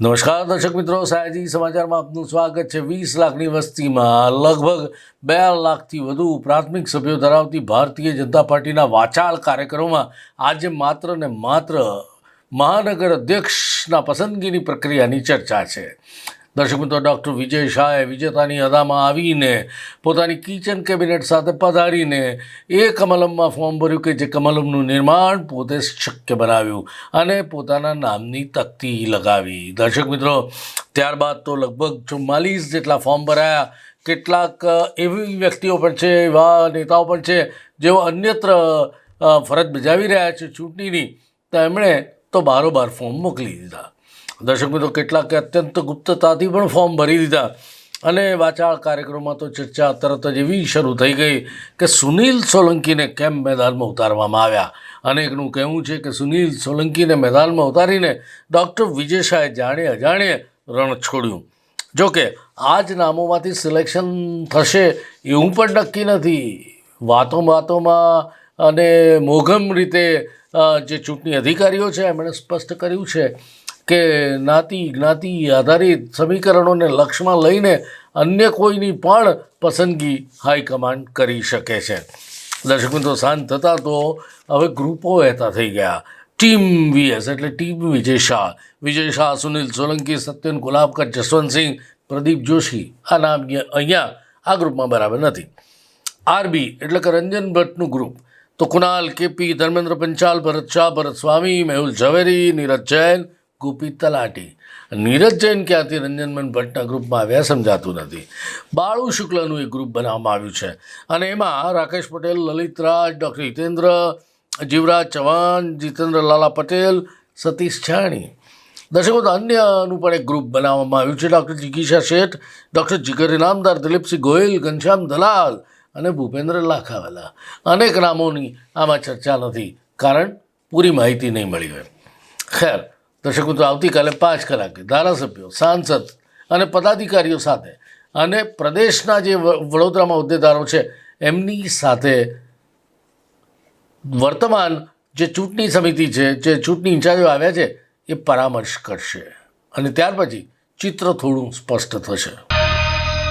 નમસ્કાર, દર્શક મિત્રો. સાયજી સમાચારમાં આપનું સ્વાગત છે. વીસ લાખની વસ્તીમાં લગભગ બે લાખથી વધુ પ્રાથમિક સભ્યો ધરાવતી ભારતીય જનતા પાર્ટીના વાચાળ કાર્યક્રમોમાં આજે માત્ર ને માત્ર મહાનગર અધ્યક્ષના પસંદગીની પ્રક્રિયાની ચર્ચા છે. દર્શક મિત્રો, ડૉક્ટર વિજય શાહે વિજેતાની અદામાં આવીને પોતાની કિચન કેબિનેટ સાથે પધારીને એ કમલમમાં ફોર્મ ભર્યું કે જે કમલમનું નિર્માણ પોતે શક્ય બનાવ્યું અને પોતાના નામની તકતી લગાવી. દર્શક મિત્રો, ત્યારબાદ તો લગભગ ચુમ્માલીસ જેટલા ફોર્મ ભરાયા. કેટલાક એવી વ્યક્તિઓ પણ છે, એવા નેતાઓ પણ છે, જેઓ અન્યત્ર ફરજ બજાવી રહ્યા છે ચૂંટણીની. તો એમણે તો બારોબાર ફોર્મ મોકલી દીધા. દર્શક મિત્રો, કેટલાકે અત્યંત ગુપ્તતાથી પણ ફોર્મ ભરી દીધા. અને વાચાળ કાર્યક્રમમાં તો ચર્ચા તરત જ એવી શરૂ થઈ ગઈ કે સુનિલ સોલંકીને કેમ મેદાનમાં ઉતારવામાં આવ્યા? અનેકનું કહેવું છે કે સુનિલ સોલંકીને મેદાનમાં ઉતારીને ડૉક્ટર વિજય જાણે અજાણે રણ છોડ્યું. જોકે આ જ નામોમાંથી સિલેક્શન થશે એવું પણ નક્કી નથી. વાતો વાતોમાં અને મોઘમ રીતે જે ચૂંટણી અધિકારીઓ છે, એમણે સ્પષ્ટ કર્યું છે કે જ્ઞાતિ જ્ઞાતિ આધારિત સમીકરણોને લક્ષમાં લઈને અન્ય કોઈની પણ પસંદગી હાઈકમાન્ડ કરી શકે છે. દર્શક મિત્રો, શાંત થતાં તો હવે ગ્રુપો વહેતા થઈ ગયા. ટીમ વીએસ એટલે ટીમ વિજય શાહ. વિજય શાહ, સુનિલ સોલંકી, સત્યન ગુલાબકર, જસવંતસિંહ, પ્રદીપ જોશી. આ નામ અહીંયા- આ ગ્રુપમાં બરાબર નથી. આરબી એટલે કે રંજન ભટ્ટનું ગ્રુપ. તો કુણાલ, કેપી, ધર્મેન્દ્ર પંચાલ, ભરત શાહ, ભરત સ્વામી, મેહુલ ઝવેરી, નીરજ જૈન ગોપી તલાટી. નીરજ જૈન ક્યાંથી રંજનબેન ભટ્ટના ગ્રુપમાં આવ્યા સમજાતું નથી. બાળુ શુક્લનું એક ગ્રુપ બનાવવામાં આવ્યું છે. અને એમાં રાકેશ પટેલ, લલિતરાજ, ડૉક્ટર હિતેન્દ્ર, જીવરાજ ચૌહાણ, જીતેન્દ્ર લાલા પટેલ, સતીશ છાણી. દર્શકો, તો અન્યનું પણ એક ગ્રુપ બનાવવામાં આવ્યું છે. ડૉક્ટર જિગીશા શેઠ, ડૉક્ટર જીગર ઇનામદાર દિલીપસિંહ ગોયલ, ઘનશ્યામ દલાલ અને ભૂપેન્દ્ર લાખાવાલા. અનેક નામોની આમાં ચર્ચા નથી. કારણ પૂરી માહિતી નહીં મળી હોય. ખેર દર્શક મિત્રો આવતીકાલે પાંચ કલાકે ધારાસભ્યો, સાંસદ અને પદાધિકારીઓ સાથે અને પ્રદેશના જે વડોદરામાં હોદ્દેદારો છે, એમની સાથે વર્તમાન જે ચૂંટણી સમિતિ છે, જે ચૂંટણી ઇન્ચાર્જો આવ્યા છે, એ પરામર્શ કરશે. અને ત્યાર પછી ચિત્ર થોડું સ્પષ્ટ થશે.